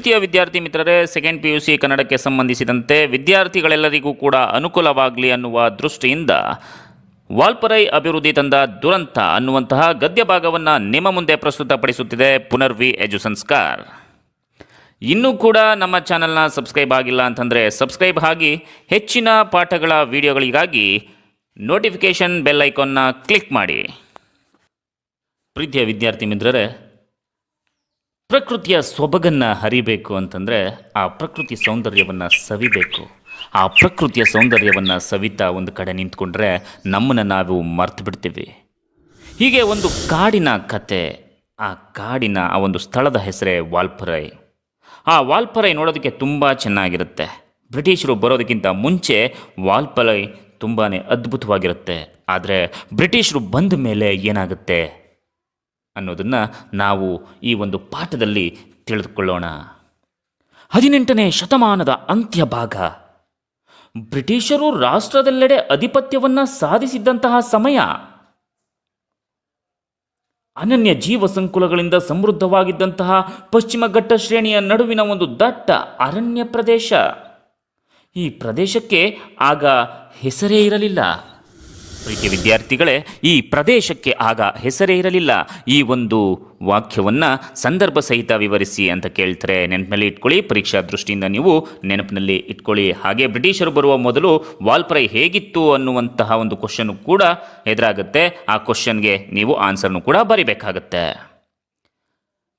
ಪ್ರೀತಿಯ ವಿದ್ಯಾರ್ಥಿ ಮಿತ್ರರೇ ಸೆಕೆಂಡ್ ಪಿ ಸಿ ಕನ್ನಡಕ್ಕೆ ಸಂಬಂಧಿಸಿದಂತೆ ವಿದ್ಯಾರ್ಥಿಗಳೆಲ್ಲರಿಗೂ ಕೂಡ ಅನುಕೂಲವಾಗಲಿ ಅನ್ನುವ ದೃಷ್ಟಿಯಿಂದ ವಾಲ್ಪರೈ ಅಭಿವೃದ್ಧಿ ತಂದ ದುರಂತ ಅನ್ನುವಂತಹ ಗದ್ಯ ಭಾಗವನ್ನು ನಿಮ್ಮ ಮುಂದೆ ಪ್ರಸ್ತುತಪಡಿಸುತ್ತಿದೆ ಪುನರ್ವಿ ಎಜು ಸಂಸ್ಕಾರ್. ಇನ್ನೂ ಕೂಡ ನಮ್ಮ ಚಾನಲ್ನ ಸಬ್ಸ್ಕ್ರೈಬ್ ಆಗಿಲ್ಲ ಅಂತಂದರೆ ಸಬ್ಸ್ಕ್ರೈಬ್ ಆಗಿ ಹೆಚ್ಚಿನ ಪಾಠಗಳ ವಿಡಿಯೋಗಳಿಗಾಗಿ ನೋಟಿಫಿಕೇಷನ್ ಬೆಲ್ ಐಕಾನ್ನ ಕ್ಲಿಕ್ ಮಾಡಿ. ಪ್ರೀತಿಯ ವಿದ್ಯಾರ್ಥಿ ಮಿತ್ರರೇ ಪ್ರಕೃತಿಯ ಸೊಬಗನ್ನು ಹರಿಬೇಕು ಅಂತಂದರೆ ಆ ಪ್ರಕೃತಿ ಸೌಂದರ್ಯವನ್ನು ಸವಿಬೇಕು. ಆ ಪ್ರಕೃತಿಯ ಸೌಂದರ್ಯವನ್ನು ಸವಿತಾ ಒಂದು ಕಡೆ ನಿಂತ್ಕೊಂಡ್ರೆ ನಮ್ಮನ್ನು ನಾವು ಮರ್ತು ಬಿಡ್ತೀವಿ. ಹೀಗೆ ಒಂದು ಕಾಡಿನ ಕತೆ, ಆ ಕಾಡಿನ, ಆ ಒಂದು ಸ್ಥಳದ ಹೆಸರೇ ವಾಲ್ಪರೈ. ಆ ವಾಲ್ಪರೈ ನೋಡೋದಕ್ಕೆ ತುಂಬ ಚೆನ್ನಾಗಿರುತ್ತೆ. ಬ್ರಿಟಿಷರು ಬರೋದಕ್ಕಿಂತ ಮುಂಚೆ ವಾಲ್ಪರೈ ತುಂಬಾ ಅದ್ಭುತವಾಗಿರುತ್ತೆ. ಆದರೆ ಬ್ರಿಟಿಷರು ಬಂದ ಮೇಲೆ ಏನಾಗುತ್ತೆ? ಅನ್ನೋದನ್ನು ನಾವು ಈ ಒಂದು ಪಾಠದಲ್ಲಿ ತಿಳಿದುಕೊಳ್ಳೋಣ. ಹದಿನೆಂಟನೇ ಶತಮಾನದ ಅಂತ್ಯ ಭಾಗ. ಬ್ರಿಟಿಷರು ರಾಷ್ಟ್ರದೆಲ್ಲೆಡೆ ಅಧಿಪತ್ಯವನ್ನು ಸಾಧಿಸಿದ್ದಂತಹ ಸಮಯ. ಅನನ್ಯ ಜೀವ ಸಂಕುಲಗಳಿಂದ ಸಮೃದ್ಧವಾಗಿದ್ದಂತಹ ಪಶ್ಚಿಮ ಘಟ್ಟ ಶ್ರೇಣಿಯ ನಡುವಿನ ಒಂದು ದಟ್ಟ ಅರಣ್ಯ ಪ್ರದೇಶ. ಈ ಪ್ರದೇಶಕ್ಕೆ ಆಗ ಹೆಸರೇ ಇರಲಿಲ್ಲ. ಪ್ರೀತಿ ವಿದ್ಯಾರ್ಥಿಗಳೇ, ಈ ಪ್ರದೇಶಕ್ಕೆ ಆಗ ಹೆಸರೇ ಇರಲಿಲ್ಲ. ಈ ಒಂದು ವಾಕ್ಯವನ್ನು ಸಂದರ್ಭ ಸಹಿತ ವಿವರಿಸಿ ಅಂತ ಕೇಳ್ತಾರೆ. ನೆನಪಿನಲ್ಲಿ ಇಟ್ಕೊಳ್ಳಿ, ಪರೀಕ್ಷಾ ದೃಷ್ಟಿಯಿಂದ ನೀವು ನೆನಪಿನಲ್ಲಿ ಇಟ್ಕೊಳ್ಳಿ. ಹಾಗೆ ಬ್ರಿಟಿಷರು ಬರುವ ಮೊದಲು ವಾಲ್ಪರೈ ಹೇಗಿತ್ತು ಅನ್ನುವಂತಹ ಒಂದು ಕ್ವಶನ್ ಕೂಡ ಎದುರಾಗುತ್ತೆ. ಆ ಕ್ವಶನ್ಗೆ ನೀವು ಆನ್ಸರ್ನು ಕೂಡ ಬರಿಬೇಕಾಗತ್ತೆ.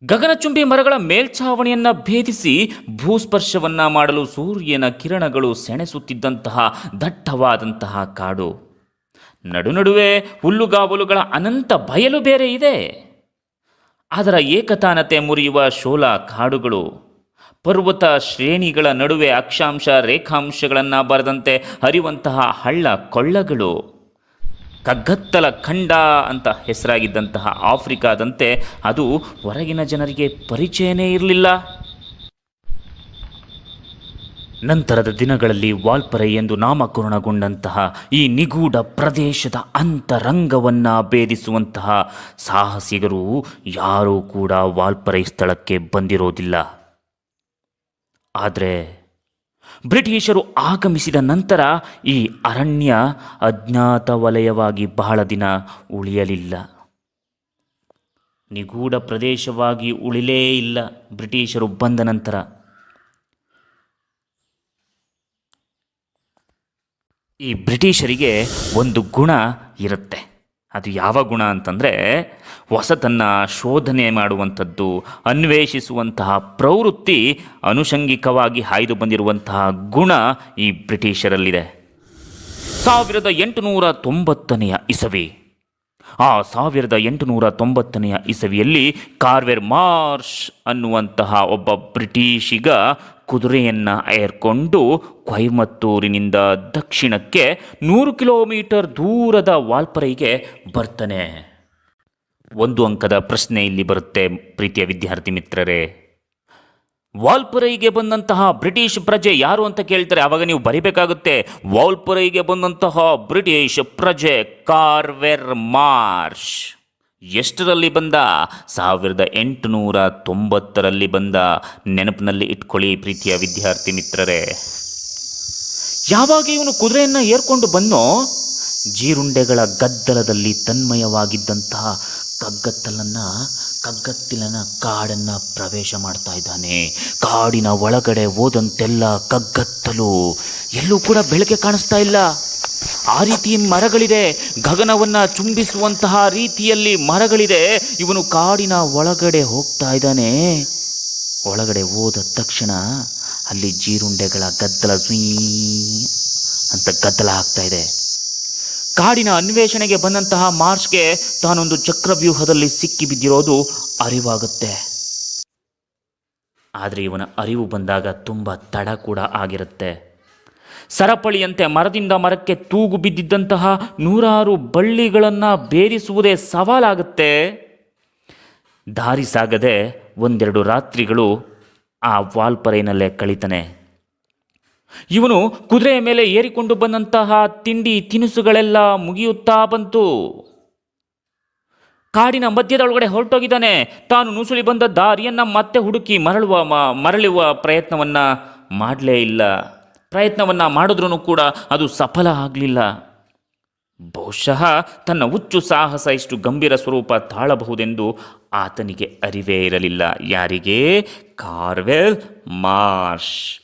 ಗಗನಚುಂಬಿ ಮರಗಳ ಮೇಲ್ಛಾವಣಿಯನ್ನ ಭೇದಿಸಿ ಭೂಸ್ಪರ್ಶವನ್ನ ಮಾಡಲು ಸೂರ್ಯನ ಕಿರಣಗಳು ಸೆಣಸುತ್ತಿದ್ದಂತಹ ದಟ್ಟವಾದಂತಹ ಕಾಡು. ನಡುನಡುವೆ ಹುಲ್ಲುಗಾವಲುಗಳ ಅನಂತ ಬಯಲು ಬೇರೆ ಇದೆ. ಅದರ ಏಕತಾನತೆ ಮುರಿಯುವ ಶೋಲ ಕಾಡುಗಳು, ಪರ್ವತ ಶ್ರೇಣಿಗಳ ನಡುವೆ ಅಕ್ಷಾಂಶ ರೇಖಾಂಶಗಳನ್ನು ಬರೆದಂತೆ ಹರಿಯುವಂತಹ ಹಳ್ಳ ಕೊಳ್ಳಗಳು, ಕಗ್ಗತ್ತಲ ಖಂಡ ಅಂತ ಹೆಸರಾಗಿದ್ದಂತಹ ಆಫ್ರಿಕಾದಂತೆ ಅದು ಹೊರಗಿನ ಜನರಿಗೆ ಪರಿಚಯನೇ ಇರಲಿಲ್ಲ. ನಂತರದ ದಿನಗಳಲ್ಲಿ ವಾಲ್ಪರೆ ಎಂದು ನಾಮಕರಣಗೊಂಡಂತಹ ಈ ನಿಗೂಢ ಪ್ರದೇಶದ ಅಂತರಂಗವನ್ನು ಭೇದಿಸುವಂತಹ ಸಾಹಸಿಗರು ಯಾರೂ ಕೂಡ ವಾಲ್ಪರೆ ಸ್ಥಳಕ್ಕೆ ಬಂದಿರೋದಿಲ್ಲ. ಆದರೆ ಬ್ರಿಟಿಷರು ಆಗಮಿಸಿದ ನಂತರ ಈ ಅರಣ್ಯ ಅಜ್ಞಾತ ವಲಯವಾಗಿ ಬಹಳ ದಿನ ಉಳಿಯಲಿಲ್ಲ. ನಿಗೂಢ ಪ್ರದೇಶವಾಗಿ ಉಳಿಲೇ ಇಲ್ಲ ಬ್ರಿಟಿಷರು ಬಂದ ನಂತರ. ಈ ಬ್ರಿಟಿಷರಿಗೆ ಒಂದು ಗುಣ ಇರುತ್ತೆ. ಅದು ಯಾವ ಗುಣ ಅಂತಂದರೆ ಹೊಸತನ್ನು ಶೋಧನೆ ಮಾಡುವಂಥದ್ದು, ಅನ್ವೇಷಿಸುವಂತಹ ಪ್ರವೃತ್ತಿ ಅನುಷಂಗಿಕವಾಗಿ ಹಾಯ್ದು ಬಂದಿರುವಂತಹ ಗುಣ ಈ ಬ್ರಿಟಿಷರಲ್ಲಿದೆ. ಸಾವಿರದ ಎಂಟುನೂರ ತೊಂಬತ್ತನೆಯ ಇಸವಿ. ಆ ಸಾವಿರದ ಎಂಟುನೂರ ತೊಂಬತ್ತನೆಯ ಇಸವಿಯಲ್ಲಿ ಕಾರ್ವೆರ್ ಮಾರ್ಷ್ ಅನ್ನುವಂತಹ ಒಬ್ಬ ಬ್ರಿಟಿಷಿಗ ಕುದುರೆಯನ್ನು ಏರ್ಕೊಂಡು ಕೊಯಮತ್ತೂರಿನಿಂದ ದಕ್ಷಿಣಕ್ಕೆ ನೂರು ಕಿಲೋಮೀಟರ್ ದೂರದ ವಾಲ್ಪರೈಗೆ ಬರ್ತಾನೆ. ಒಂದು ಅಂಕದ ಪ್ರಶ್ನೆ ಇಲ್ಲಿ ಬರುತ್ತೆ, ಪ್ರೀತಿಯ ವಿದ್ಯಾರ್ಥಿ ಮಿತ್ರರೇ. ವಾಲ್ಪುರೈಗೆ ಬಂದಂತಹ ಬ್ರಿಟಿಷ್ ಪ್ರಜೆ ಯಾರು ಅಂತ ಕೇಳ್ತಾರೆ ಆವಾಗ ನೀವು ಬರಿಬೇಕಾಗುತ್ತೆ. ವಾಲ್ಪುರೈಗೆ ಬಂದಂತಹ ಬ್ರಿಟಿಷ್ ಪ್ರಜೆ ಕಾರ್ವೆರ್ ಮಾರ್ಷ್. ಎಷ್ಟರಲ್ಲಿ ಬಂದ? ಸಾವಿರದ ಎಂಟುನೂರ ತೊಂಬತ್ತರಲ್ಲಿ ಬಂದ. ನೆನಪಿನಲ್ಲಿ ಇಟ್ಕೊಳ್ಳಿ ಪ್ರೀತಿಯ ವಿದ್ಯಾರ್ಥಿ ಮಿತ್ರರೇ. ಯಾವಾಗ ಇವನು ಕುದುರೆಯನ್ನು ಏರ್ಕೊಂಡು ಬಂದೋ? ಜೀರುಂಡೆಗಳ ಗದ್ದಲದಲ್ಲಿ ತನ್ಮಯವಾಗಿದ್ದಂತಹ ಕಗ್ಗತ್ತಲನ್ನು, ಕಗ್ಗತ್ತಿಲನ ಕಾಡನ್ನು ಪ್ರವೇಶ ಮಾಡ್ತಾ ಇದ್ದಾನೆ. ಕಾಡಿನ ಒಳಗಡೆ ಹೋದಂತೆಲ್ಲ ಕಗ್ಗತ್ತಲು ಎಲ್ಲೂ ಕೂಡ ಬೆಳಕೆ ಕಾಣಿಸ್ತಾ ಇಲ್ಲ. ಆ ರೀತಿ ಮರಗಳಿದೆ. ಗಗನವನ್ನ ಚುಂಬಿಸುವಂತಹ ರೀತಿಯಲ್ಲಿ ಮರಗಳಿದೆ. ಇವನು ಕಾಡಿನ ಒಳಗಡೆ ಹೋಗ್ತಾ ಇದ್ದಾನೆ. ಒಳಗಡೆ ಹೋದ ತಕ್ಷಣ ಅಲ್ಲಿ ಜೀರುಂಡೆಗಳ ಗದ್ದಲ ಸುಯ್ ಅಂತ ಗದ್ದಲ ಆಗ್ತಾ ಇದೆ. ಕಾಡಿನ ಅನ್ವೇಷಣೆಗೆ ಬಂದಂತಹ ಮಾರ್ಚ್ಗೆ ತಾನೊಂದು ಚಕ್ರವ್ಯೂಹದಲ್ಲಿ ಸಿಕ್ಕಿ ಬಿದ್ದಿರೋದು ಅರಿವಾಗುತ್ತೆ. ಆದರೆ ಇವನ ಅರಿವು ಬಂದಾಗ ತುಂಬ ತಡ ಕೂಡ ಆಗಿರುತ್ತೆ. ಸರಪಳಿಯಂತೆ ಮರದಿಂದ ಮರಕ್ಕೆ ತೂಗು ಬಿದ್ದಿದ್ದಂತಹ ನೂರಾರು ಬಳ್ಳಿಗಳನ್ನು ಬೇರಿಸುವುದೇ ಸವಾಲಾಗುತ್ತೆ. ದಾರಿ ಸಾಗದೆ ಒಂದೆರಡು ರಾತ್ರಿಗಳು ಆ ವಾಲ್ಪರೈನಲ್ಲೇ ಕಳೀತಾನೆ. ಇವನು ಕುದುರೆಯ ಮೇಲೆ ಏರಿಕೊಂಡು ಬಂದಂತಹ ತಿಂಡಿ ತಿನಿಸುಗಳೆಲ್ಲ ಮುಗಿಯುತ್ತಾ ಬಂತು. ಕಾಡಿನ ಮಧ್ಯದೊಳಗಡೆ ಹೊರಟೋಗಿದ್ದಾನೆ. ತಾನು ನುಸುಳಿ ಬಂದ ದಾರಿಯನ್ನು ಮತ್ತೆ ಹುಡುಕಿ ಮರಳುವ ಮರಳುವ ಪ್ರಯತ್ನವನ್ನು ಮಾಡಲೇ ಇಲ್ಲ. ಪ್ರಯತ್ನವನ್ನು ಮಾಡಿದ್ರೂ ಕೂಡ ಅದು ಸಫಲ ಆಗಲಿಲ್ಲ. ಬಹುಶಃ ತನ್ನ ಹುಚ್ಚು ಸಾಹಸ ಇಷ್ಟು ಗಂಭೀರ ಸ್ವರೂಪ ತಾಳಬಹುದೆಂದು ಆತನಿಗೆ ಅರಿವೇ ಇರಲಿಲ್ಲ. ಯಾರಿಗೆ? Carvel Marsh.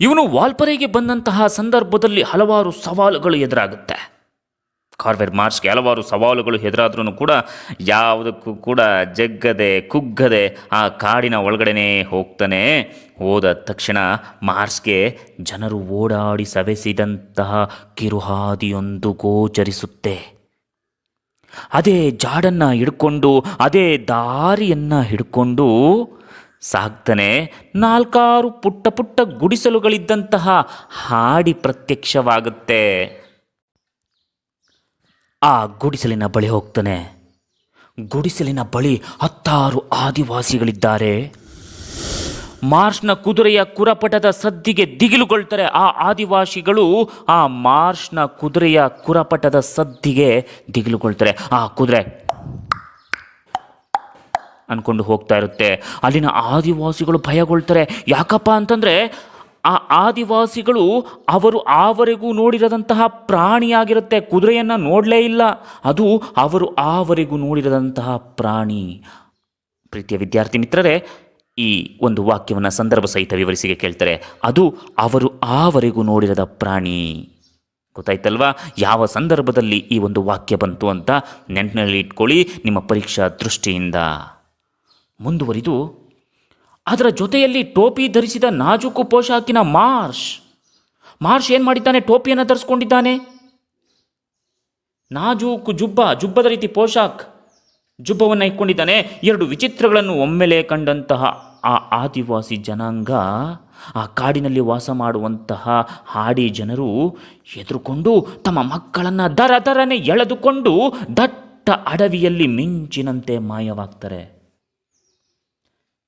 ಇವನು ವಾಲ್ಪರೆಗೆ ಬಂದಂತಹ ಸಂದರ್ಭದಲ್ಲಿ ಹಲವಾರು ಸವಾಲುಗಳು ಎದುರಾಗುತ್ತೆ. ಕಾರ್ವೆರ್ ಮಾರ್ಚ್ಗೆ ಹಲವಾರು ಸವಾಲುಗಳು ಎದುರಾದ್ರೂ ಕೂಡ ಯಾವುದಕ್ಕೂ ಕೂಡ ಜಗ್ಗದೆ, ಕುಗ್ಗದೆ ಆ ಕಾಡಿನ ಒಳಗಡೆನೇ ಹೋಗ್ತಾನೆ. ಹೋದ ತಕ್ಷಣ ಮಾರ್ಸ್ಗೆ ಜನರು ಓಡಾಡಿ ಸವೆಸಿದಂತಹ ಕಿರುಹಾದಿಯೊಂದು ಗೋಚರಿಸುತ್ತೆ. ಅದೇ ಜಾಡನ್ನು ಹಿಡ್ಕೊಂಡು, ಅದೇ ದಾರಿಯನ್ನ ಹಿಡ್ಕೊಂಡು ಸಾಗ್ತಾನೆ. ನಾಲ್ಕಾರು ಪುಟ್ಟ ಪುಟ್ಟ ಗುಡಿಸಲುಗಳಿದ್ದಂತಹ ಹಾಡಿ ಪ್ರತ್ಯಕ್ಷವಾಗುತ್ತೆ. ಆ ಗುಡಿಸಲಿನ ಬಳಿ ಹೋಗ್ತಾನೆ. ಗುಡಿಸಲಿನ ಬಳಿ ಹತ್ತಾರು ಆದಿವಾಸಿಗಳಿದ್ದಾರೆ. ಮಾರ್ಷ್ನ ಕುದುರೆಯ ಕುರಪಟದ ಸದ್ದಿಗೆ ದಿಗಿಲುಗೊಳ್ತಾರೆ ಆ ಆದಿವಾಸಿಗಳು. ಆ ಮಾರ್ಷ್ನ ಕುದುರೆಯ ಕುರಪಟದ ಸದ್ದಿಗೆ ದಿಗಿಲುಗೊಳ್ತಾರೆ. ಆ ಕುದುರೆ ಅನ್ಕೊಂಡು ಹೋಗ್ತಾ ಇರುತ್ತೆ. ಅಲ್ಲಿನ ಆದಿವಾಸಿಗಳು ಭಯಗೊಳ್ತಾರೆ. ಯಾಕಪ್ಪ ಅಂತಂದ್ರೆ ಆ ಆದಿವಾಸಿಗಳು ಅವರು ಆವರೆಗೂ ನೋಡಿರದಂತಹ ಪ್ರಾಣಿಯಾಗಿರುತ್ತೆ. ಕುದುರೆಯನ್ನು ನೋಡಲೇ ಇಲ್ಲ. ಅದು ಅವರು ಆವರೆಗೂ ನೋಡಿರದಂತಹ ಪ್ರಾಣಿ. ಪ್ರೀತಿಯ ವಿದ್ಯಾರ್ಥಿ ಮಿತ್ರರೇ, ಈ ಒಂದು ವಾಕ್ಯವನ್ನು ಸಂದರ್ಭ ಸಹಿತ ವಿವರಿಸಿಗೆ ಕೇಳ್ತಾರೆ. ಅದು ಅವರು ಆವರೆಗೂ ನೋಡಿರದ ಪ್ರಾಣಿ. ಗೊತ್ತಾಯ್ತಲ್ವಾ? ಯಾವ ಸಂದರ್ಭದಲ್ಲಿ ಈ ಒಂದು ವಾಕ್ಯ ಬಂತು ಅಂತ ನೆನಪಿನಲ್ಲಿ ಇಟ್ಕೊಳ್ಳಿ ನಿಮ್ಮ ಪರೀಕ್ಷಾ ದೃಷ್ಟಿಯಿಂದ. ಮುಂದುವರಿದು ಅದರ ಜೊತೆಯಲ್ಲಿ ಟೋಪಿ ಧರಿಸಿದ ನಾಜೂಕು ಪೋಷಾಕಿನ ಮಾರ್ಷ್. ಮಾರ್ಷ್ ಏನು ಮಾಡಿದ್ದಾನೆ? ಟೋಪಿಯನ್ನು ಧರಿಸ್ಕೊಂಡಿದ್ದಾನೆ. ನಾಜೂಕು ಜುಬ್ಬ, ಜುಬ್ಬದ ರೀತಿ ಪೋಷಾಕ್ ಜುಬ್ಬವನ್ನು ಇಟ್ಕೊಂಡಿದ್ದಾನೆ. ಎರಡು ವಿಚಿತ್ರಗಳನ್ನು ಒಮ್ಮೆಲೆ ಕಂಡಂತಹ ಆ ಆದಿವಾಸಿ ಜನಾಂಗ, ಆ ಕಾಡಿನಲ್ಲಿ ವಾಸ ಮಾಡುವಂತಹ ಹಾಡಿ ಜನರು ಎದುರುಕೊಂಡು ತಮ್ಮ ಮಕ್ಕಳನ್ನು ದರ ದರನೆ ಎಳೆದುಕೊಂಡು ದಟ್ಟ ಅಡವಿಯಲ್ಲಿ ಮಿಂಚಿನಂತೆ ಮಾಯವಾಗ್ತಾರೆ.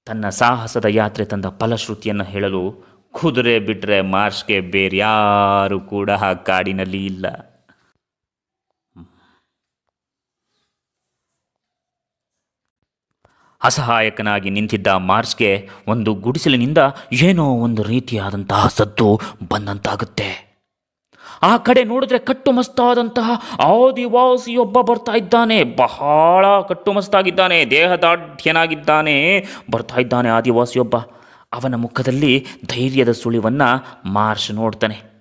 ತನ್ನ ಸಾಹಸದ ಯಾತ್ರೆ ತಂದ ಫಲಶ್ರುತಿಯನ್ನು ಹೇಳಲು ಕುದುರೆ ಬಿಟ್ಟರೆ ಮಾರ್ಷ್ಗೆ ಬೇರ್ಯಾರು ಕೂಡ ಆ ಕಾಡಿನಲ್ಲಿ ಇಲ್ಲ. ಅಸಹಾಯಕನಾಗಿ ನಿಂತಿದ್ದ ಮಾರ್ಚ್ಗೆ ಒಂದು ಗುಡಿಸಲಿನಿಂದ ಏನೋ ಒಂದು ರೀತಿಯಾದಂತಹ ಸದ್ದು ಬಂದಂತಾಗುತ್ತೆ. ಆ ಕಡೆ ನೋಡಿದ್ರೆ ಕಟ್ಟುಮಸ್ತಾದಂತಹ ಆದಿವಾಸಿಯೊಬ್ಬ ಬರ್ತಾ ಇದ್ದಾನೆ. ಬಹಳ ಕಟ್ಟುಮಸ್ತಾಗಿದ್ದಾನೆ ದೇಹದಾಢ್ಯನಾಗಿದ್ದಾನೆ ಬರ್ತಾ ಇದ್ದಾನೆ ಆದಿವಾಸಿಯೊಬ್ಬ. ಅವನ ಮುಖದಲ್ಲಿ ಧೈರ್ಯದ ಸುಳಿವನ್ನು ಮಾರ್ಷ್ ನೋಡ್ತಾನೆ.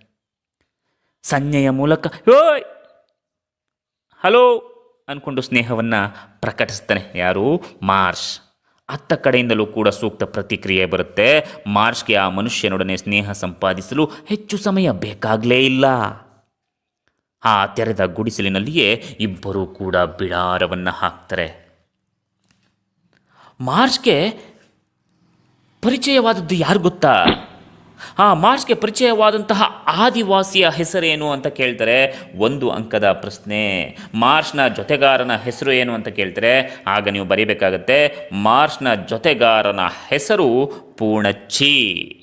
ಸಂಜ್ಞೆಯ ಮೂಲಕ, ಓಯ್! ಹಲೋ! ಅಂದ್ಕೊಂಡು ಸ್ನೇಹವನ್ನು ಪ್ರಕಟಿಸ್ತಾನೆ ಯಾರು? ಮಾರ್ಷ್. ಅತ್ತ ಕಡೆಯಿಂದಲೂ ಕೂಡ ಸೂಕ್ತ ಪ್ರತಿಕ್ರಿಯೆ ಬರುತ್ತೆ. ಮಾರ್ಷ್ಗೆ ಆ ಮನುಷ್ಯನೊಡನೆ ಸ್ನೇಹ ಸಂಪಾದಿಸಲು ಹೆಚ್ಚು ಸಮಯ ಬೇಕಾಗಲೇ ಇಲ್ಲ. ಆ ತೆರೆದ ಗುಡಿಸಲಿನಲ್ಲಿಯೇ ಇಬ್ಬರೂ ಕೂಡ ಬಿಡಾರವನ್ನು ಹಾಕ್ತಾರೆ. ಮಾರ್ಷ್ಗೆ ಪರಿಚಯವಾದದ್ದು ಯಾರು ಗೊತ್ತಾ? ಆ ಮಾರ್ಚ್ಗೆ ಪರಿಚಯವಾದಂತಹ ಆದಿವಾಸಿಯ ಹೆಸರೇನು ಅಂತ ಕೇಳ್ತಾರೆ? ಒಂದು ಅಂಕದ ಪ್ರಶ್ನೆ. ಮಾರ್ಚ್ನ ಜೊತೆಗಾರನ ಹೆಸರು ಏನು ಅಂತ ಕೇಳ್ತಾರೆ? ಆಗ ನೀವು ಬರೀಬೇಕಾಗತ್ತೆ, ಮಾರ್ಚ್ನ ಜೊತೆಗಾರನ ಹೆಸರು ಪೂಣಚ್ಚಿ.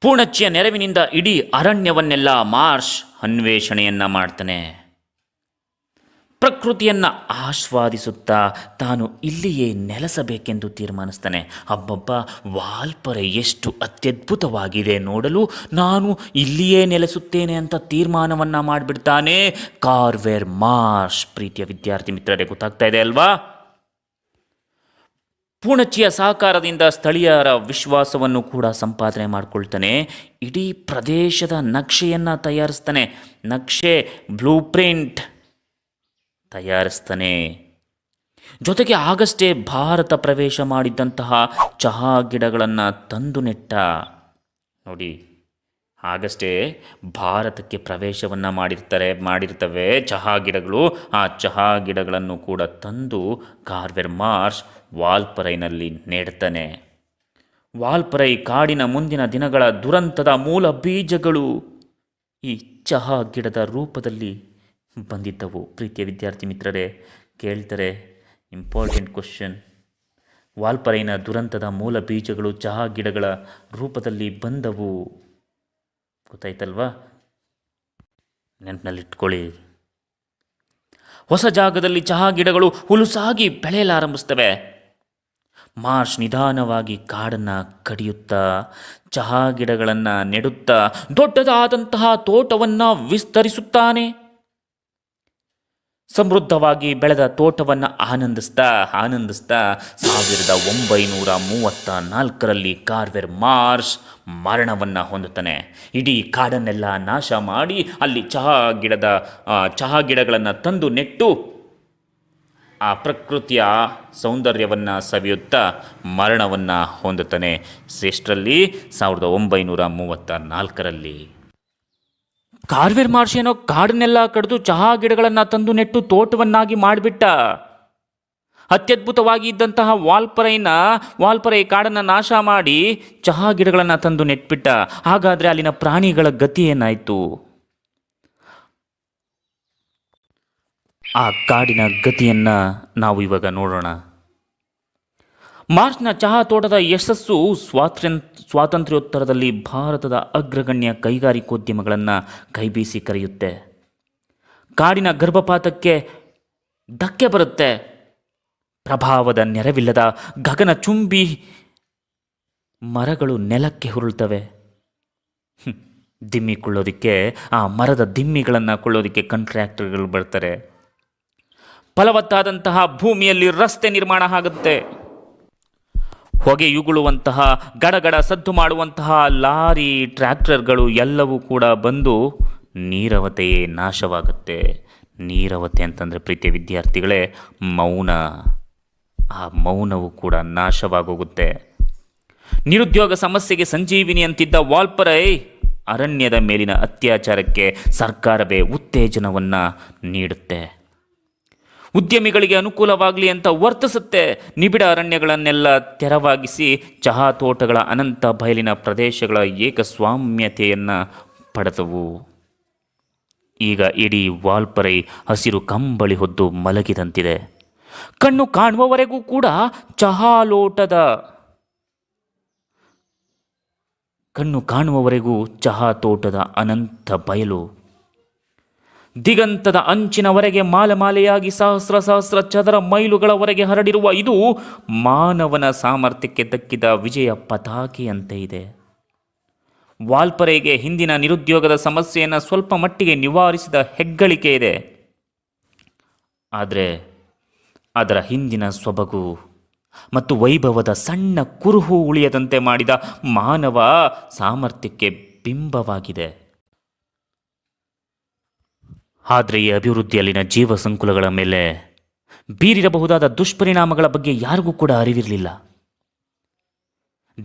ಪೂಣಚ್ಚಿಯ ನೆರವಿನಿಂದ ಇಡೀ ಅರಣ್ಯವನ್ನೆಲ್ಲ ಮಾರ್ಷ್ ಅನ್ವೇಷಣೆಯನ್ನ ಮಾಡ್ತಾನೆ. ಪ್ರಕೃತಿಯನ್ನು ಆಸ್ವಾದಿಸುತ್ತಾ ತಾನು ಇಲ್ಲಿಯೇ ನೆಲೆಸಬೇಕೆಂದು ತೀರ್ಮಾನಿಸ್ತಾನೆ. ಅಬ್ಬಬ್ಬ, ವಾಲ್ಪರೆ ಎಷ್ಟು ಅತ್ಯದ್ಭುತವಾಗಿದೆ ನೋಡಲು. ನಾನು ಇಲ್ಲಿಯೇ ನೆಲೆಸುತ್ತೇನೆ ಅಂತ ತೀರ್ಮಾನವನ್ನು ಮಾಡಿಬಿಡ್ತಾನೆ. ಕಾರ್ವೆರ್ ಮಾರ್ಷ್, ಪ್ರೀತಿಯ ವಿದ್ಯಾರ್ಥಿ ಮಿತ್ರರೇ, ಗೊತ್ತಾಗ್ತಾ ಇದೆ ಅಲ್ವಾ? ಪೂಣಚಿಯ ಸಹಕಾರದಿಂದ ಸ್ಥಳೀಯರ ವಿಶ್ವಾಸವನ್ನು ಕೂಡ ಸಂಪಾದನೆ ಮಾಡಿಕೊಳ್ತಾನೆ. ಇಡೀ ಪ್ರದೇಶದ ನಕ್ಷೆಯನ್ನು ತಯಾರಿಸ್ತಾನೆ. ನಕ್ಷೆ, ಬ್ಲೂ ಪ್ರಿಂಟ್ ತಯಾರಿಸ್ತಾನೆ. ಜೊತೆಗೆ ಆಗಷ್ಟೇ ಭಾರತ ಪ್ರವೇಶ ಮಾಡಿದ್ದಂತಹ ಚಹಾ ಗಿಡಗಳನ್ನು ತಂದು ನೆಟ್ಟ. ನೋಡಿ, ಆಗಷ್ಟೇ ಭಾರತಕ್ಕೆ ಪ್ರವೇಶವನ್ನು ಮಾಡಿರ್ತಾರೆ, ಮಾಡಿರ್ತವೆ ಚಹಾ ಗಿಡಗಳು. ಆ ಚಹಾ ಗಿಡಗಳನ್ನು ಕೂಡ ತಂದು ಕಾರ್ವೆರ್ ಮಾರ್ಷ್ ವಾಲ್ಪರೈನಲ್ಲಿ ನೆಡ್ತಾನೆ. ವಾಲ್ಪರೈ ಕಾಡಿನ ಮುಂದಿನ ದಿನಗಳ ದುರಂತದ ಮೂಲ ಬೀಜಗಳು ಈ ಚಹಾ ಗಿಡದ ರೂಪದಲ್ಲಿ ಬಂದಿದ್ದವು. ಪ್ರೀತಿಯ ವಿದ್ಯಾರ್ಥಿ ಮಿತ್ರರೇ ಕೇಳ್ತಾರೆ ಇಂಪಾರ್ಟೆಂಟ್ ಕ್ವಶನ್ ವಾಲ್ಪರೈನ ದುರಂತದ ಮೂಲ ಬೀಜಗಳು ಚಹಾ ಗಿಡಗಳ ರೂಪದಲ್ಲಿ ಬಂದವು. ಗೊತ್ತಾಯ್ತಲ್ವಾ? ನೆನಪಿನಲ್ಲಿಟ್ಕೊಳ್ಳಿ. ಹೊಸ ಜಾಗದಲ್ಲಿ ಚಹಾ ಗಿಡಗಳು ಹುಲುಸಾಗಿ ಬೆಳೆಯಲಾರಂಭಿಸ್ತವೆ ಮಾರ್ಷ್ ನಿಧಾನವಾಗಿ ಕಾಡನ್ನು ಕಡಿಯುತ್ತಾ, ಚಹಾ ಗಿಡಗಳನ್ನು ನೆಡುತ್ತಾ, ದೊಡ್ಡದಾದಂತಹ ತೋಟವನ್ನು ವಿಸ್ತರಿಸುತ್ತಾನೆ. ಸಮೃದ್ಧವಾಗಿ ಬೆಳೆದ ತೋಟವನ್ನು ಆನಂದಿಸ್ತಾ ಆನಂದಿಸ್ತಾ ಸಾವಿರದ ಒಂಬೈನೂರ ಮೂವತ್ತ ನಾಲ್ಕರಲ್ಲಿ ಕಾರ್ವೆರ್ ಮಾರ್ಷ್ ಮರಣವನ್ನು ಹೊಂದುತ್ತಾನೆ. ಇಡೀ ಕಾಡನ್ನೆಲ್ಲ ನಾಶ ಮಾಡಿ ಅಲ್ಲಿ ಚಹಾ ಗಿಡದ ಚಹಾ ಗಿಡಗಳನ್ನು ತಂದು ನೆಟ್ಟು ಆ ಪ್ರಕೃತಿಯ ಸೌಂದರ್ಯವನ್ನು ಸವಿಯುತ್ತಾ ಮರಣವನ್ನು ಹೊಂದುತ್ತಾನೆ. ಶ್ರೇಷ್ಠರಲ್ಲಿ ಸಾವಿರದ ಒಂಬೈನೂರ ಮೂವತ್ತ ನಾಲ್ಕರಲ್ಲಿ ಕಾರ್ವೇರ್ ಮಹರ್ಷಿ ಏನೋ ಕಾಡನ್ನೆಲ್ಲ ಕಡಿದು ಚಹಾ ಗಿಡಗಳನ್ನು ತಂದು ನೆಟ್ಟು ತೋಟವನ್ನಾಗಿ ಮಾಡಿಬಿಟ್ಟ. ಅತ್ಯದ್ಭುತವಾಗಿ ಇದ್ದಂತಹ ವಾಲ್ಪರೈನ, ವಾಲ್ಪರೈ ಕಾಡನ್ನು ನಾಶ ಮಾಡಿ ಚಹಾ ಗಿಡಗಳನ್ನು ತಂದು ನೆಟ್ಬಿಟ್ಟ. ಹಾಗಾದರೆ ಅಲ್ಲಿನ ಪ್ರಾಣಿಗಳ ಗತಿ ಏನಾಯಿತು? ಆ ಕಾಡಿನ ಗತಿಯನ್ನು ನಾವು ಇವಾಗ ನೋಡೋಣ. ಮಾರ್ಚ್ನ ಚಹಾ ತೋಟದ ಯಶಸ್ಸು ಸ್ವಾತಂತ್ರ್ಯ ಸ್ವಾತಂತ್ರ್ಯೋತ್ತರದಲ್ಲಿ ಭಾರತದ ಅಗ್ರಗಣ್ಯ ಕೈಗಾರಿಕೋದ್ಯಮಗಳನ್ನು ಕೈಬೀಸಿ ಕರೆಯುತ್ತೆ. ಕಾಡಿನ ಗರ್ಭಪಾತಕ್ಕೆ ಧಕ್ಕೆ ಬರುತ್ತೆ. ಪ್ರಭಾವದ ನೆರವಿಲ್ಲದ ಗಗನ ಚುಂಬಿ ಮರಗಳು ನೆಲಕ್ಕೆ ಹುರುಳ್ತವೆ. ದಿಮ್ಮಿ ಕೊಳ್ಳೋದಕ್ಕೆ, ಆ ಮರದ ದಿಮ್ಮಿಗಳನ್ನು ಕೊಳ್ಳೋದಕ್ಕೆ ಕಾಂಟ್ರಾಕ್ಟರ್ಗಳು ಬರ್ತಾರೆ. ಫಲವತ್ತಾದಂತಹ ಭೂಮಿಯಲ್ಲಿ ರಸ್ತೆ ನಿರ್ಮಾಣ ಆಗುತ್ತೆ. ಹೊಗೆಯುಗುಳುವಂತಹ ಗಡಗಡ ಸದ್ದು ಮಾಡುವಂತಹ ಲಾರಿ ಟ್ರ್ಯಾಕ್ಟರ್ಗಳು ಎಲ್ಲವೂ ಕೂಡ ಬಂದು ನೀರವತೆಯೇ ನಾಶವಾಗುತ್ತೆ. ನೀರವತೆ ಅಂತಂದರೆ ಪ್ರೀತಿಯ ವಿದ್ಯಾರ್ಥಿಗಳೇ, ಮೌನ. ಆ ಮೌನವು ಕೂಡ ನಾಶವಾಗೋಗುತ್ತೆ. ನಿರುದ್ಯೋಗ ಸಮಸ್ಯೆಗೆ ಸಂಜೀವಿನಿ ಅಂತಿದ್ದ ವಾಲ್ಪರೈ ಅರಣ್ಯದ ಮೇಲಿನ ಅತ್ಯಾಚಾರಕ್ಕೆ ಸರ್ಕಾರವೇ ಉತ್ತೇಜನವನ್ನು ನೀಡುತ್ತೆ. ಉದ್ಯಮಿಗಳಿಗೆ ಅನುಕೂಲವಾಗಲಿ ಅಂತ ವರ್ತಿಸುತ್ತೆ. ನಿಬಿಡ ಅರಣ್ಯಗಳನ್ನೆಲ್ಲ ತೆರವಾಗಿಸಿ ಚಹಾ ತೋಟಗಳ ಅನಂತ ಬಯಲಿನ ಪ್ರದೇಶಗಳ ಏಕಸ್ವಾಮ್ಯತೆಯನ್ನು ಪಡೆದವು. ಈಗ ಇಡೀ ವಾಲ್ಪರೈ ಹಸಿರು ಕಂಬಳಿ ಹೊದ್ದು ಮಲಗಿದಂತಿದೆ. ಕಣ್ಣು ಕಾಣುವವರೆಗೂ ಕೂಡ ಚಹಾ ಲೋಟದ ಕಣ್ಣು ಕಾಣುವವರೆಗೂ ಚಹಾ ತೋಟದ ಅನಂತ ಬಯಲು ದಿಗಂತದ ಅಂಚಿನವರೆಗೆ ಮಾಲೆ ಮಾಲೆಯಾಗಿ ಸಹಸ್ರ ಸಹಸ್ರ ಚದರ ಮೈಲುಗಳವರೆಗೆ ಹರಡಿರುವ ಇದು ಮಾನವನ ಸಾಮರ್ಥ್ಯಕ್ಕೆ ದಕ್ಕಿದ ವಿಜಯ ಪತಾಕೆಯಂತೆ ಇದೆ. ವಾಲ್ಪರೆಗೆ ಹಿಂದಿನ ನಿರುದ್ಯೋಗದ ಸಮಸ್ಯೆಯನ್ನು ಸ್ವಲ್ಪ ಮಟ್ಟಿಗೆ ನಿವಾರಿಸಿದ ಹೆಗ್ಗಳಿಕೆ ಇದೆ. ಆದರೆ ಅದರ ಹಿಂದಿನ ಸೊಬಗು ಮತ್ತು ವೈಭವದ ಸಣ್ಣ ಕುರುಹು ಉಳಿಯದಂತೆ ಮಾಡಿದ ಮಾನವ ಸಾಮರ್ಥ್ಯಕ್ಕೆ ಬಿಂಬವಾಗಿದೆ. ಆದರೆ ಈ ಅಭಿವೃದ್ಧಿಯಲ್ಲಿನ ಜೀವ ಸಂಕುಲಗಳ ಮೇಲೆ ಬೀರಿರಬಹುದಾದ ದುಷ್ಪರಿಣಾಮಗಳ ಬಗ್ಗೆ ಯಾರಿಗೂ ಕೂಡ ಅರಿವಿರಲಿಲ್ಲ.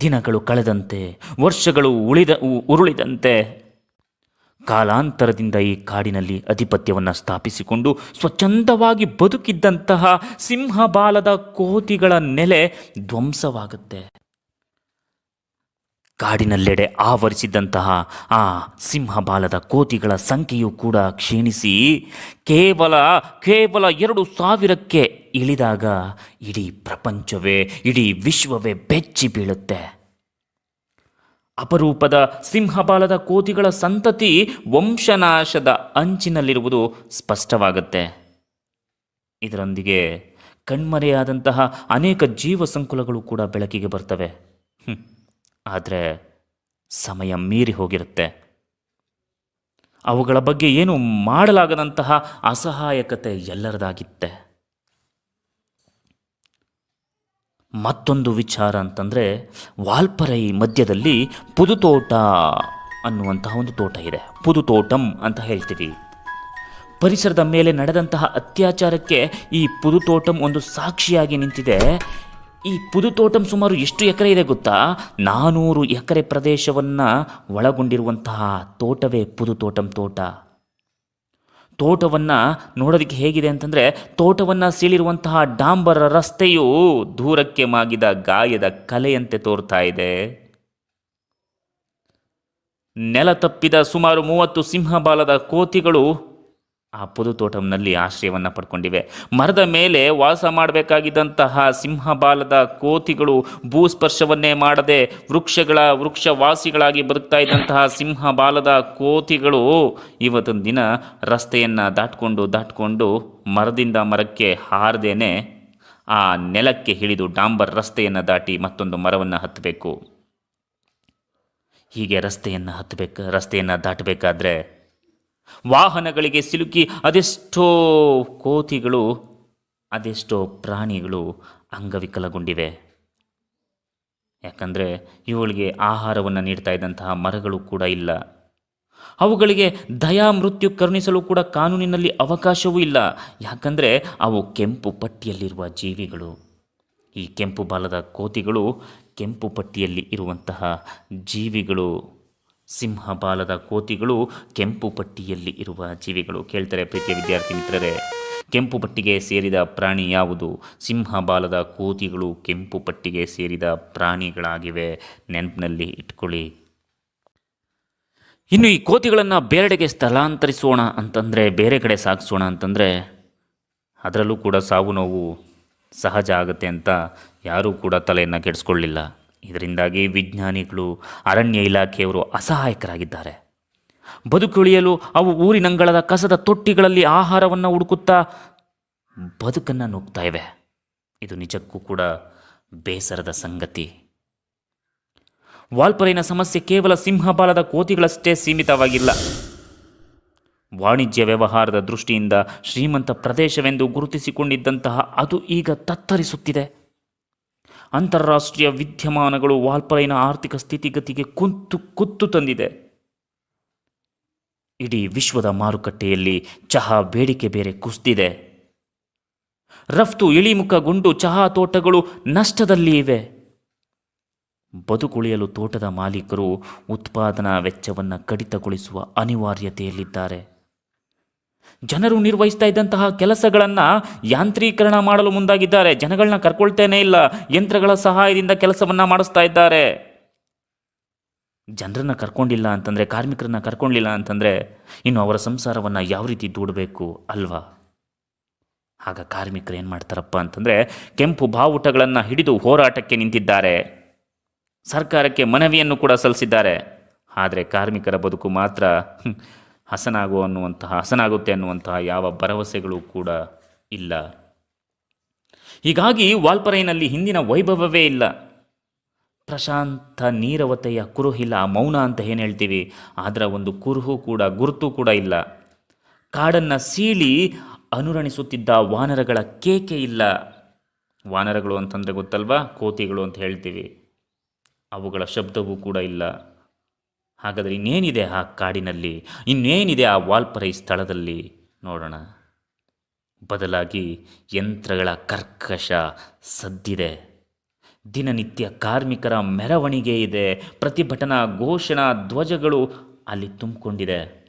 ದಿನಗಳು ಕಳೆದಂತೆ, ವರ್ಷಗಳು ಉಳಿದ ಉರುಳಿದಂತೆ ಕಾಲಾಂತರದಿಂದ ಈ ಕಾಡಿನಲ್ಲಿ ಅಧಿಪತ್ಯವನ್ನು ಸ್ಥಾಪಿಸಿಕೊಂಡು ಸ್ವಚ್ಛಂದವಾಗಿ ಬದುಕಿದ್ದಂತಹ ಸಿಂಹಬಾಲದ ಕೋತಿಗಳ ನೆಲೆ ಧ್ವಂಸವಾಗುತ್ತೆ. ಕಾಡಿನಲ್ಲೆಡೆ ಆವರಿಸಿದ್ದಂತಹ ಆ ಸಿಂಹಬಾಲದ ಕೋತಿಗಳ ಸಂಖ್ಯೆಯು ಕೂಡ ಕ್ಷೀಣಿಸಿ ಕೇವಲ ಕೇವಲ ಎರಡು ಸಾವಿರಕ್ಕೆ ಇಳಿದಾಗ ಇಡೀ ಪ್ರಪಂಚವೇ, ಇಡೀ ವಿಶ್ವವೇ ಬೆಚ್ಚಿ ಬೀಳುತ್ತೆ. ಅಪರೂಪದ ಸಿಂಹಬಾಲದ ಕೋತಿಗಳ ಸಂತತಿ ವಂಶನಾಶದ ಅಂಚಿನಲ್ಲಿರುವುದು ಸ್ಪಷ್ಟವಾಗುತ್ತೆ. ಇದರೊಂದಿಗೆ ಕಣ್ಮರೆಯಾದಂತಹ ಅನೇಕ ಜೀವ ಸಂಕುಲಗಳು ಕೂಡ ಬೆಳಕಿಗೆ ಬರ್ತವೆ. ಆದರೆ ಸಮಯ ಮೀರಿ ಹೋಗಿರುತ್ತೆ. ಅವುಗಳ ಬಗ್ಗೆ ಏನು ಮಾಡಲಾಗದಂತಹ ಅಸಹಾಯಕತೆ ಎಲ್ಲರದಾಗಿತ್ತೆ. ಮತ್ತೊಂದು ವಿಚಾರ ಅಂತಂದರೆ, ವಾಲ್ಪರೈ ಮಧ್ಯದಲ್ಲಿ ಪುದುತೋಟ ಅನ್ನುವಂತಹ ಒಂದು ತೋಟ ಇದೆ. ಪುದುತೋಟಂ ಅಂತ ಹೇಳ್ತೀವಿ. ಪರಿಸರದ ಮೇಲೆ ನಡೆದಂತಹ ಅತ್ಯಾಚಾರಕ್ಕೆ ಈ ಪುದುತೋಟಂ ಒಂದು ಸಾಕ್ಷಿಯಾಗಿ ನಿಂತಿದೆ. ಈ ಪುದುತೋಟಂ ಸುಮಾರು ಎಷ್ಟು ಎಕರೆ ಇದೆ ಗೊತ್ತಾ? ನಾನೂರು ಎಕರೆ ಪ್ರದೇಶವನ್ನು ಒಳಗೊಂಡಿರುವಂತಹ ತೋಟವೇ ಪುದುತೋಟಂ ತೋಟ. ತೋಟವನ್ನು ನೋಡೋದಕ್ಕೆ ಹೇಗಿದೆ ಅಂತಂದರೆ ತೋಟವನ್ನು ಸೀಳಿರುವಂತಹ ಡಾಂಬರ ರಸ್ತೆಯು ದೂರಕ್ಕೆ ಮಾಗಿದ ಗಾಯದ ಕಲೆಯಂತೆ ತೋರ್ತಾ ಇದೆ. ನೆಲ ತಪ್ಪಿದ ಸುಮಾರು ಮೂವತ್ತು ಸಿಂಹಬಾಲದ ಕೋತಿಗಳು ಆ ಪುದು ತೋಟಂನಲ್ಲಿ ಆಶ್ರಯವನ್ನು ಪಡ್ಕೊಂಡಿವೆ. ಮರದ ಮೇಲೆ ವಾಸ ಮಾಡಬೇಕಾಗಿದ್ದಂತಹ ಸಿಂಹಬಾಲದ ಕೋತಿಗಳು ಭೂಸ್ಪರ್ಶವನ್ನೇ ಮಾಡದೆ ವೃಕ್ಷಗಳ ವೃಕ್ಷವಾಸಿಗಳಾಗಿ ಬದುಕ್ತಾ ಇದ್ದಂತಹ ಸಿಂಹಬಾಲದ ಕೋತಿಗಳು ಇವತ್ತೊಂದು ದಿನ ರಸ್ತೆಯನ್ನು ದಾಟ್ಕೊಂಡು ದಾಟ್ಕೊಂಡು ಮರದಿಂದ ಮರಕ್ಕೆ ಹಾರದೇನೆ ಆ ನೆಲಕ್ಕೆ ಹಿಡಿದು ಡಾಂಬರ್ ರಸ್ತೆಯನ್ನು ದಾಟಿ ಮತ್ತೊಂದು ಮರವನ್ನು ಹತ್ತಬೇಕು ಹೀಗೆ ರಸ್ತೆಯನ್ನು ಹತ್ತಬೇಕು ರಸ್ತೆಯನ್ನು ದಾಟಬೇಕಾದ್ರೆ ವಾಹನಗಳಿಗೆ ಸಿಲುಕಿ ಅದೆಷ್ಟೋ ಕೋತಿಗಳು, ಅದೆಷ್ಟೋ ಪ್ರಾಣಿಗಳು ಅಂಗವಿಕಲಗೊಂಡಿವೆ. ಯಾಕಂದರೆ ಇವುಗಳಿಗೆ ಆಹಾರವನ್ನು ನೀಡ್ತಾ ಇದ್ದಂತಹ ಮರಗಳು ಕೂಡ ಇಲ್ಲ. ಅವುಗಳಿಗೆ ದಯಾ ಮೃತ್ಯು ಕರುಣಿಸಲು ಕೂಡ ಕಾನೂನಿನಲ್ಲಿ ಅವಕಾಶವೂ ಇಲ್ಲ. ಯಾಕಂದರೆ ಅವು ಕೆಂಪು ಪಟ್ಟಿಯಲ್ಲಿರುವ ಜೀವಿಗಳು. ಈ ಕೆಂಪು ಬಾಲದ ಕೋತಿಗಳು ಕೆಂಪು ಪಟ್ಟಿಯಲ್ಲಿ ಇರುವಂತಹ ಜೀವಿಗಳು. ಸಿಂಹ ಬಾಲದ ಕೋತಿಗಳು ಕೆಂಪು ಪಟ್ಟಿಯಲ್ಲಿ ಇರುವ ಜೀವಿಗಳು. ಕೇಳ್ತಾರೆ ಪ್ರೀತಿಯ ವಿದ್ಯಾರ್ಥಿ ಮಿತ್ರರೇ, ಕೆಂಪು ಪಟ್ಟಿಗೆ ಸೇರಿದ ಪ್ರಾಣಿ ಯಾವುದು? ಸಿಂಹ ಬಾಲದ ಕೋತಿಗಳು ಕೆಂಪು ಪಟ್ಟಿಗೆ ಸೇರಿದ ಪ್ರಾಣಿಗಳಾಗಿವೆ. ನೆನಪಿನಲ್ಲಿ ಇಟ್ಕೊಳ್ಳಿ. ಇನ್ನು ಈ ಕೋತಿಗಳನ್ನು ಬೇರೆಡೆಗೆ ಸ್ಥಳಾಂತರಿಸೋಣ ಅಂತಂದರೆ, ಬೇರೆ ಕಡೆ ಸಾಗಿಸೋಣ ಅಂತಂದರೆ, ಅದರಲ್ಲೂ ಕೂಡ ಸಾವು ನೋವು ಸಹಜ ಆಗುತ್ತೆ ಅಂತ ಯಾರೂ ಕೂಡ ತಲೆಯನ್ನು ಕೆಡಿಸ್ಕೊಳ್ಳಿಲ್ಲ. ಇದರಿಂದಾಗಿ ವಿಜ್ಞಾನಿಗಳು, ಅರಣ್ಯ ಇಲಾಖೆಯವರು ಅಸಹಾಯಕರಾಗಿದ್ದಾರೆ. ಬದುಕುಳಿಯಲು ಅವು ಊರಿನಂಗಳದ ಕಸದ ತೊಟ್ಟಿಗಳಲ್ಲಿ ಆಹಾರವನ್ನು ಹುಡುಕುತ್ತಾ ಬದುಕನ್ನು ನುಗ್ತಾ ಇವೆ. ಇದು ನಿಜಕ್ಕೂ ಕೂಡ ಬೇಸರದ ಸಂಗತಿ. ವಾಲ್ಪರೈನ ಸಮಸ್ಯೆ ಕೇವಲ ಸಿಂಹಬಾಲದ ಕೋತಿಗಳಷ್ಟೇ ಸೀಮಿತವಾಗಿಲ್ಲ. ವಾಣಿಜ್ಯ ವ್ಯವಹಾರದ ದೃಷ್ಟಿಯಿಂದ ಶ್ರೀಮಂತ ಪ್ರದೇಶವೆಂದು ಗುರುತಿಸಿಕೊಂಡಿದ್ದಂತಹ ಅದು ಈಗ ತತ್ತರಿಸುತ್ತಿದೆ. ಅಂತಾರಾಷ್ಟ್ರೀಯ ವಿದ್ಯಮಾನಗಳು ವಾಲ್ಪರೈನ ಆರ್ಥಿಕ ಸ್ಥಿತಿಗತಿಗೆ ಕುಂತು ಕುತ್ತು ತಂದಿದೆ. ಇಡೀ ವಿಶ್ವದ ಮಾರುಕಟ್ಟೆಯಲ್ಲಿ ಚಹಾ ಬೇಡಿಕೆ ಬೇರೆ ಕುಸಿದಿದೆ. ರಫ್ತು ಇಳಿಮುಖಗೊಂಡು ಚಹಾ ತೋಟಗಳು ನಷ್ಟದಲ್ಲಿ ಇವೆ. ಬದುಕುಳಿಯಲು ತೋಟದ ಮಾಲೀಕರು ಉತ್ಪಾದನಾ ವೆಚ್ಚವನ್ನು ಕಡಿತಗೊಳಿಸುವ ಅನಿವಾರ್ಯತೆಯಲ್ಲಿದ್ದಾರೆ. ಜನರು ನಿರ್ವಹಿಸ್ತಾ ಇದ್ದಂತಹ ಕೆಲಸಗಳನ್ನು ಯಾಂತ್ರೀಕರಣ ಮಾಡಲು ಮುಂದಾಗಿದ್ದಾರೆ. ಜನಗಳನ್ನ ಕರ್ಕೊಳ್ತೇನೆ ಇಲ್ಲ. ಯಂತ್ರಗಳ ಸಹಾಯದಿಂದ ಕೆಲಸವನ್ನು ಮಾಡಿಸ್ತಾ ಇದ್ದಾರೆ. ಜನರನ್ನು ಕರ್ಕೊಂಡಿಲ್ಲ ಅಂತಂದರೆ, ಕಾರ್ಮಿಕರನ್ನ ಕರ್ಕೊಂಡಿಲ್ಲ ಅಂತಂದರೆ ಇನ್ನು ಅವರ ಸಂಸಾರವನ್ನು ಯಾವ ರೀತಿ ದೂಡಬೇಕು ಅಲ್ವಾ? ಆಗ ಕಾರ್ಮಿಕರು ಏನು ಮಾಡ್ತಾರಪ್ಪ ಅಂತಂದರೆ, ಕೆಂಪು ಬಾವುಟಗಳನ್ನು ಹಿಡಿದು ಹೋರಾಟಕ್ಕೆ ನಿಂತಿದ್ದಾರೆ. ಸರ್ಕಾರಕ್ಕೆ ಮನವಿಯನ್ನು ಕೂಡ ಸಲ್ಲಿಸಿದ್ದಾರೆ. ಆದರೆ ಕಾರ್ಮಿಕರ ಬದುಕು ಮಾತ್ರ ಹಸನಾಗುವ ಅನ್ನುವಂತಹ, ಹಸನಾಗುತ್ತೆ ಅನ್ನುವಂತಹ ಯಾವ ಭರವಸೆಗಳು ಕೂಡ ಇಲ್ಲ. ಹೀಗಾಗಿ ವಾಲ್ಪರೈನಲ್ಲಿ ಹಿಂದಿನ ವೈಭವವೇ ಇಲ್ಲ. ಪ್ರಶಾಂತ ನೀರವತೆಯ ಕುರುಹಿಲ್ಲ ಮೌನ ಅಂತ ಏನು ಹೇಳ್ತೀವಿ? ಅದರ ಒಂದು ಕುರುಹು ಕೂಡ, ಗುರುತು ಕೂಡ ಇಲ್ಲ. ಕಾಡನ್ನು ಸೀಳಿ ಅನುರಣಿಸುತ್ತಿದ್ದ ವಾನರಗಳ ಕೇಕೆ ಇಲ್ಲ. ವಾನರಗಳು ಅಂತಂದರೆ ಗೊತ್ತಲ್ವಾ? ಕೋತಿಗಳು ಅಂತ ಹೇಳ್ತೀವಿ. ಅವುಗಳ ಶಬ್ದವೂ ಕೂಡ ಇಲ್ಲ. ಹಾಗಾದರೆ ಇನ್ನೇನಿದೆ ಆ ಕಾಡಿನಲ್ಲಿ? ಇನ್ನೇನಿದೆ ಆ ವಾಲ್ಪರೈ ಸ್ಥಳದಲ್ಲಿ? ನೋಡೋಣ. ಬದಲಾಗಿ ಯಂತ್ರಗಳ ಕರ್ಕಶ ಸದ್ದಿದೆ. ದಿನನಿತ್ಯ ಕಾರ್ಮಿಕರ ಮೆರವಣಿಗೆ ಇದೆ. ಪ್ರತಿಭಟನಾ ಘೋಷಣಾ ಧ್ವಜಗಳು ಅಲ್ಲಿ ತುಂಬಿಕೊಂಡಿದೆ.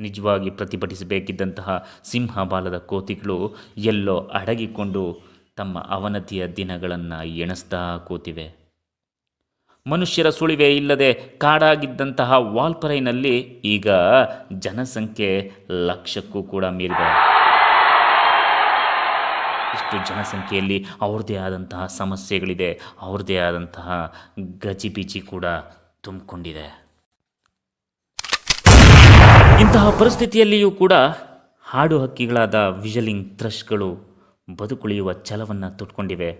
ನಿಜವಾಗಿ ಪ್ರತಿಭಟಿಸಬೇಕಿದ್ದಂತಹ ಸಿಂಹಬಾಲದ ಕೋತಿಗಳು ಎಲ್ಲೋ ಅಡಗಿಕೊಂಡು ತಮ್ಮ ಅವನತಿಯ ದಿನಗಳನ್ನು ಎಣಿಸ್ತಾ ಕೂತಿವೆ. ಮನುಷ್ಯರ ಸುಳಿವೆ ಇಲ್ಲದೆ ಕಾಡಾಗಿದ್ದಂತಹ ವಾಲ್ಪರೈನಲ್ಲಿ ಈಗ ಜನಸಂಖ್ಯೆ ಲಕ್ಷಕ್ಕೂ ಕೂಡ ಮೀರಿದೆ. ಇಷ್ಟು ಜನಸಂಖ್ಯೆಯಲ್ಲಿ ಅವ್ರದ್ದೇ ಆದಂತಹ ಸಮಸ್ಯೆಗಳಿದೆ, ಅವ್ರದ್ದೇ ಆದಂತಹ ಗಜಿಬಿಜಿ ಕೂಡ ತುಂಬಿಕೊಂಡಿದೆ. ಇಂತಹ ಪರಿಸ್ಥಿತಿಯಲ್ಲಿಯೂ ಕೂಡ ಹಾಡು ಹಕ್ಕಿಗಳಾದ ವಿಜಲಿಂಗ್ ಥ್ರಶ್ಗಳು ಬದುಕುಳಿಯುವ ಛಲವನ್ನು ತೊಟ್ಕೊಂಡಿವೆ.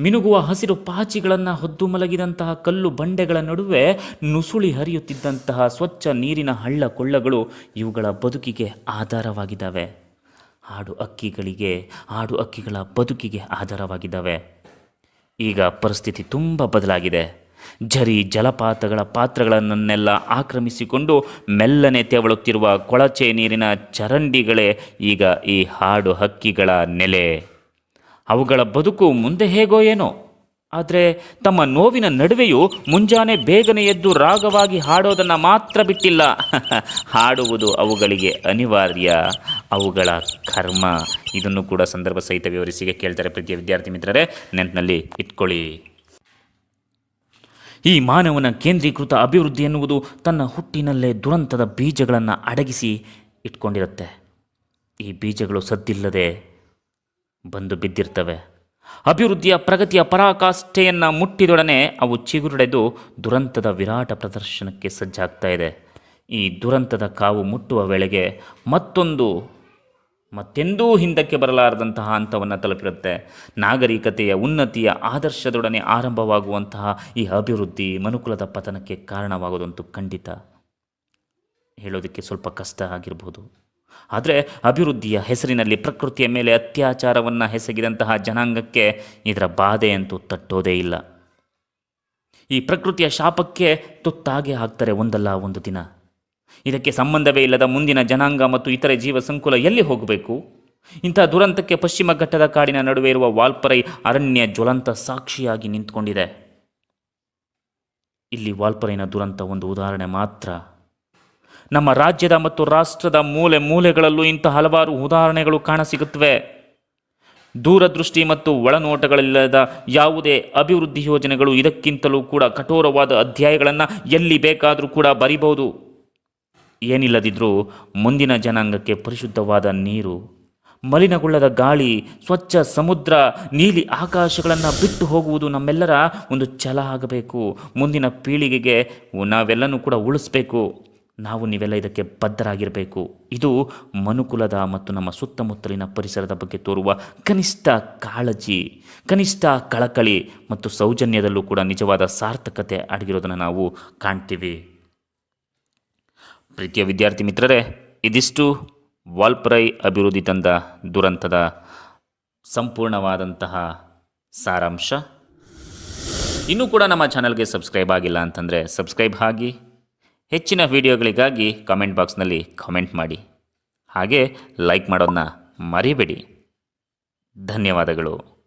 ಮಿನುಗುವ ಹಸಿರು ಪಾಚಿಗಳನ್ನು ಹೊದ್ದು ಮಲಗಿದಂತಹ ಕಲ್ಲು ಬಂಡೆಗಳ ನಡುವೆ ನುಸುಳಿ ಹರಿಯುತ್ತಿದ್ದಂತಹ ಸ್ವಚ್ಛ ನೀರಿನ ಹಳ್ಳ ಕೊಳ್ಳಗಳು ಇವುಗಳ ಬದುಕಿಗೆ ಆಧಾರವಾಗಿದ್ದಾವೆ. ಹಾಡು ಅಕ್ಕಿಗಳಿಗೆ ಹಾಡು ಅಕ್ಕಿಗಳ ಬದುಕಿಗೆ ಆಧಾರವಾಗಿದ್ದಾವೆ. ಈಗ ಪರಿಸ್ಥಿತಿ ತುಂಬ ಬದಲಾಗಿದೆ. ಝರಿ ಜಲಪಾತಗಳ ಪಾತ್ರಗಳನ್ನೆಲ್ಲ ಆಕ್ರಮಿಸಿಕೊಂಡು ಮೆಲ್ಲನೆ ತೆವಳುತ್ತಿರುವ ಕೊಳಚೆ ನೀರಿನ ಚರಂಡಿಗಳೇ ಈಗ ಈ ಹಾಡು ಹಕ್ಕಿಗಳ ನೆಲೆ. ಅವುಗಳ ಬದುಕು ಮುಂದೆ ಹೇಗೋ ಏನೋ. ಆದರೆ ತಮ್ಮ ನೋವಿನ ನಡುವೆಯೂ ಮುಂಜಾನೆ ಬೇಗನೆ ಎದ್ದು ರಾಗವಾಗಿ ಹಾಡೋದನ್ನು ಮಾತ್ರ ಬಿಟ್ಟಿಲ್ಲ. ಹಾಡುವುದು ಅವುಗಳಿಗೆ ಅನಿವಾರ್ಯ. ಅವುಗಳ ಕರ್ಮ. ಇದನ್ನು ಕೂಡ ಸಂದರ್ಭ ಸಹಿತ ವಿವರಿಸಿಗೆ ಕೇಳ್ತಾರೆ ಪ್ರೀತಿಯ ವಿದ್ಯಾರ್ಥಿ ಮಿತ್ರರೇ. ನೆನಪಿನಲ್ಲಿ ಇಟ್ಕೊಳ್ಳಿ. ಈ ಮಾನವನ ಕೇಂದ್ರೀಕೃತ ಅಭಿವೃದ್ಧಿ ಎನ್ನುವುದು ತನ್ನ ಹುಟ್ಟಿನಲ್ಲೇ ದುರಂತದ ಬೀಜಗಳನ್ನು ಅಡಗಿಸಿ ಇಟ್ಕೊಂಡಿರುತ್ತೆ. ಈ ಬೀಜಗಳು ಸದ್ದಿಲ್ಲದೆ ಬಂದು ಬಿದ್ದಿರ್ತವೆ. ಅಭಿವೃದ್ಧಿಯ ಪ್ರಗತಿಯ ಪರಾಕಾಷ್ಠೆಯನ್ನು ಮುಟ್ಟಿದೊಡನೆ ಅವು ಚಿಗುರುಡೆದು ದುರಂತದ ವಿರಾಟ ಪ್ರದರ್ಶನಕ್ಕೆ ಸಜ್ಜಾಗ್ತಾ ಇದೆ. ಈ ದುರಂತದ ಕಾವು ಮುಟ್ಟುವ ವೇಳೆಗೆ ಮತ್ತೊಂದು, ಮತ್ತೆಂದೂ ಹಿಂದಕ್ಕೆ ಬರಲಾರದಂತಹ ಹಂತವನ್ನು ತಲುಪಿರುತ್ತೆ. ನಾಗರಿಕತೆಯ ಉನ್ನತಿಯ ಆದರ್ಶದೊಡನೆ ಆರಂಭವಾಗುವಂತಹ ಈ ಅಭಿವೃದ್ಧಿ ಮನುಕುಲದ ಪತನಕ್ಕೆ ಕಾರಣವಾಗೋದಂತೂ ಖಂಡಿತ. ಹೇಳೋದಕ್ಕೆ ಸ್ವಲ್ಪ ಕಷ್ಟ ಆಗಿರ್ಬೋದು. ಆದರೆ ಅಭಿವೃದ್ಧಿಯ ಹೆಸರಿನಲ್ಲಿ ಪ್ರಕೃತಿಯ ಮೇಲೆ ಅತ್ಯಾಚಾರವನ್ನು ಎಸಗಿದಂತಹ ಜನಾಂಗಕ್ಕೆ ಇದರ ಬಾಧೆಯಂತೂ ತಟ್ಟೋದೇ ಇಲ್ಲ. ಈ ಪ್ರಕೃತಿಯ ಶಾಪಕ್ಕೆ ತುತ್ತಾಗೆ ಆಗ್ತಾರೆ ಒಂದಲ್ಲ ಒಂದು ದಿನ. ಇದಕ್ಕೆ ಸಂಬಂಧವೇ ಇಲ್ಲದ ಮುಂದಿನ ಜನಾಂಗ ಮತ್ತು ಇತರೆ ಜೀವ ಸಂಕುಲ ಎಲ್ಲಿ ಹೋಗಬೇಕು? ಇಂಥ ದುರಂತಕ್ಕೆ ಪಶ್ಚಿಮ ಘಟ್ಟದ ಕಾಡಿನ ನಡುವೆ ಇರುವ ವಾಲ್ಪರೈ ಅರಣ್ಯ ಜ್ವಲಂತ ಸಾಕ್ಷಿಯಾಗಿ ನಿಂತ್ಕೊಂಡಿದೆ. ಇಲ್ಲಿ ವಾಲ್ಪರೈನ ದುರಂತ ಒಂದು ಉದಾಹರಣೆ ಮಾತ್ರ. ನಮ್ಮ ರಾಜ್ಯದ ಮತ್ತು ರಾಷ್ಟ್ರದ ಮೂಲೆ ಮೂಲೆಗಳಲ್ಲೂ ಇಂಥ ಹಲವಾರು ಉದಾಹರಣೆಗಳು ಕಾಣಸಿಗುತ್ತವೆ. ದೂರದೃಷ್ಟಿ ಮತ್ತು ಒಳನೋಟಗಳಿಲ್ಲದ ಯಾವುದೇ ಅಭಿವೃದ್ಧಿ ಯೋಜನೆಗಳು ಇದಕ್ಕಿಂತಲೂ ಕೂಡ ಕಠೋರವಾದ ಅಧ್ಯಾಯಗಳನ್ನು ಎಲ್ಲಿ ಬೇಕಾದರೂ ಕೂಡ ಬರಿಬಹುದು. ಏನಿಲ್ಲದಿದ್ದರೂ ಮುಂದಿನ ಜನಾಂಗಕ್ಕೆ ಪರಿಶುದ್ಧವಾದ ನೀರು, ಮಲಿನಗೊಳ್ಳದ ಗಾಳಿ, ಸ್ವಚ್ಛ ಸಮುದ್ರ, ನೀಲಿ ಆಕಾಶಗಳನ್ನು ಬಿಟ್ಟು ಹೋಗುವುದು ನಮ್ಮೆಲ್ಲರ ಒಂದು ಛಲ ಆಗಬೇಕು. ಮುಂದಿನ ಪೀಳಿಗೆಗೆ ನಾವೆಲ್ಲನೂ ಕೂಡ ಉಳಿಸ್ಬೇಕು. ನಾವು ನೀವೆಲ್ಲ ಇದಕ್ಕೆ ಬದ್ಧರಾಗಿರಬೇಕು. ಇದು ಮನುಕುಲದ ಮತ್ತು ನಮ್ಮ ಸುತ್ತಮುತ್ತಲಿನ ಪರಿಸರದ ಬಗ್ಗೆ ತೋರುವ ಕನಿಷ್ಠ ಕಾಳಜಿ, ಕನಿಷ್ಠ ಕಳಕಳಿ ಮತ್ತು ಸೌಜನ್ಯದಲ್ಲೂ ಕೂಡ ನಿಜವಾದ ಸಾರ್ಥಕತೆ ಅಡಗಿರೋದನ್ನು ನಾವು ಕಾಣ್ತೀವಿ. ಪ್ರೀತಿಯ ವಿದ್ಯಾರ್ಥಿ ಮಿತ್ರರೇ, ಇದಿಷ್ಟು ವಾಲ್ಪರೈ ಅಭಿವೃದ್ಧಿ ತಂದ ದುರಂತದ ಸಂಪೂರ್ಣವಾದಂತಹ ಸಾರಾಂಶ. ಇನ್ನೂ ಕೂಡ ನಮ್ಮ ಚಾನಲ್ಗೆ ಸಬ್ಸ್ಕ್ರೈಬ್ ಆಗಿಲ್ಲ ಅಂತಂದರೆ ಸಬ್ಸ್ಕ್ರೈಬ್ ಆಗಿ ಹೆಚ್ಚಿನ ವಿಡಿಯೋಗಳಿಗಾಗಿ ಕಾಮೆಂಟ್ ಬಾಕ್ಸ್ನಲ್ಲಿ ಕಮೆಂಟ್ ಮಾಡಿ. ಹಾಗೆ ಲೈಕ್ ಮಾಡೋದನ್ನ ಮರಿಬೇಡಿ. ಧನ್ಯವಾದಗಳು.